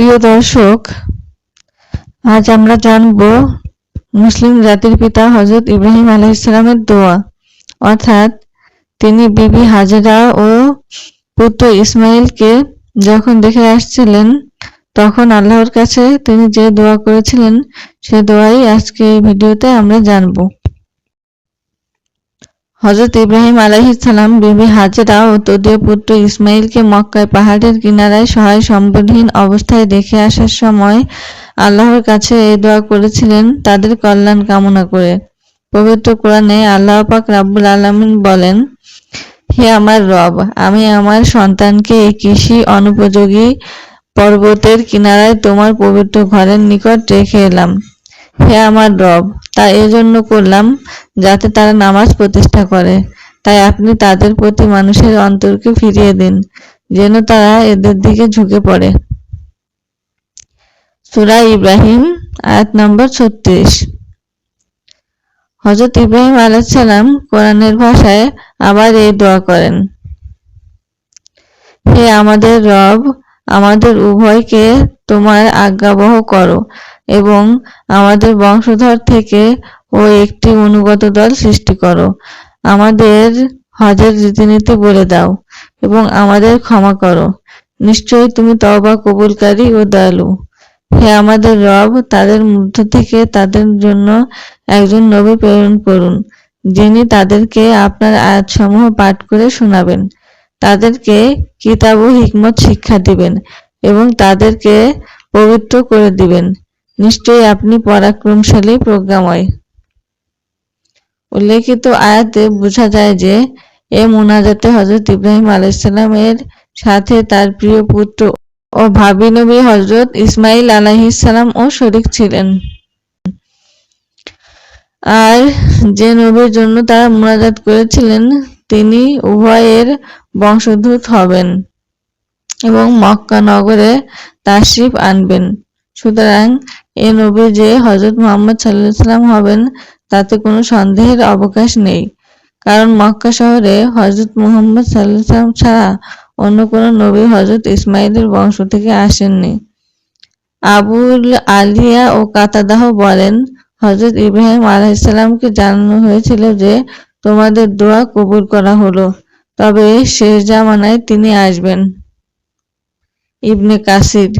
প্রিয় দর্শক, আজ আমরা জানব মুসলিম জাতির পিতা হজরত ইব্রাহিম আলাইসালামের দোয়া। অর্থাৎ তিনি বিবি হাজেরা ও পুত্র ইসমাইলকে যখন দেখে আসছিলেন, তখন আল্লাহর কাছে তিনি যে দোয়া করেছিলেন, সে দোয়াই আজকে এই ভিডিওতে আমরা জানব। হজরত ইব্রাহিম আলাইহিসাল্লাম বিবি হাজেরা ও তদীয় পুত্র ইসমাইলকে মক্কায় পাহাড়ের কিনারায় সহায় সম্বলহীন অবস্থায় দেখে আসার সময় আল্লাহর কাছে এই দোয়া করেছিলেন তাদের কল্যাণ কামনা করে। পবিত্র কোরআনে আল্লাহ পাক রাব্বুল আলামিন বলেন, হে আমার রব, আমি আমার সন্তানকে এই কৃষি অনুপযোগী পর্বতের কিনারায় তোমার পবিত্র ঘরের নিকট রেখে এলাম। হে আমার রব তা এজন্য করলাম যাতে তারা নামাজ প্রতিষ্ঠা করে। তাই আপনি তাদের প্রতি মানুষের অন্তরকে ফিরিয়ে দিন, যেন তারা এদের দিকে ঝুঁকে পড়ে। সুরা ইব্রাহিম, আয়াত নম্বর ছত্রিশ। হজরত ইব্রাহিম আলাইসাল্লাম কোরআনের ভাষায় আবার এই দোয়া করেন, হে আমাদের রব আমাদের উভয়কে তোমার আজ্ঞাবহ করো এবং আমাদের বংশধর থেকে ও একটি অনুগত দল সৃষ্টি করো। আমাদের হজের রীতিনীতি বলে দাও এবং আমাদের ক্ষমা করো। নিশ্চয়ই তুমি তওবা কবুলকারী ও দয়ালু। হে আমাদের রব, তাদের মধ্য থেকে তাদের জন্য একজন নবী প্রেরণ করুন, যিনি তাদেরকে আপনার আয়াতসমূহ পাঠ করে শোনাবেন। তাদেরকে কিতাব ও হিকমত শিক্ষা দিবেন এবং তাদেরকে পবিত্র করে দিবেন। নিশ্চয়ই আপনি পরাক্রমশালী প্রজ্ঞাময়। উল্লেখিত আয়াতে বোঝা যায় যে, এ মোনাজাতে হজরত ইব্রাহিম আলাইসাল্লামের সাথে তার প্রিয় পুত্র ও ভাবি নবী হজরত ইসমাইল আলাইহিসাল্লাম ও শরিক ছিলেন। আর যে নবীর জন্য তারা মোনাজাত করেছিলেন তিনি উভয়ের বংশোদ্ভূত হবেন এবং মক্কা নগরে তাশরিফ আনবেন। সুতরাং এ নবী যে হজরত মোহাম্মদ সাল্লাম হবেন, তাতে কোনো সন্দেহের অবকাশ নেই। কারণ মক্কা শহরে হজরত মোহাম্মদ সাল্লাম ছাড়া অন্য কোনো নবী হজরত ইসমাইলের বংশ থেকে আসেননি। আবুল আলিয়া ও কাতাদাহ বলেন হজরত ইব্রাহিম আলাইসাল্লামকে জানানো হয়েছিল যে তোমাদের দোয়া কবুল করা হলো তবে শেষ জামানায় তিনি আসবেন। ইবনে কাসির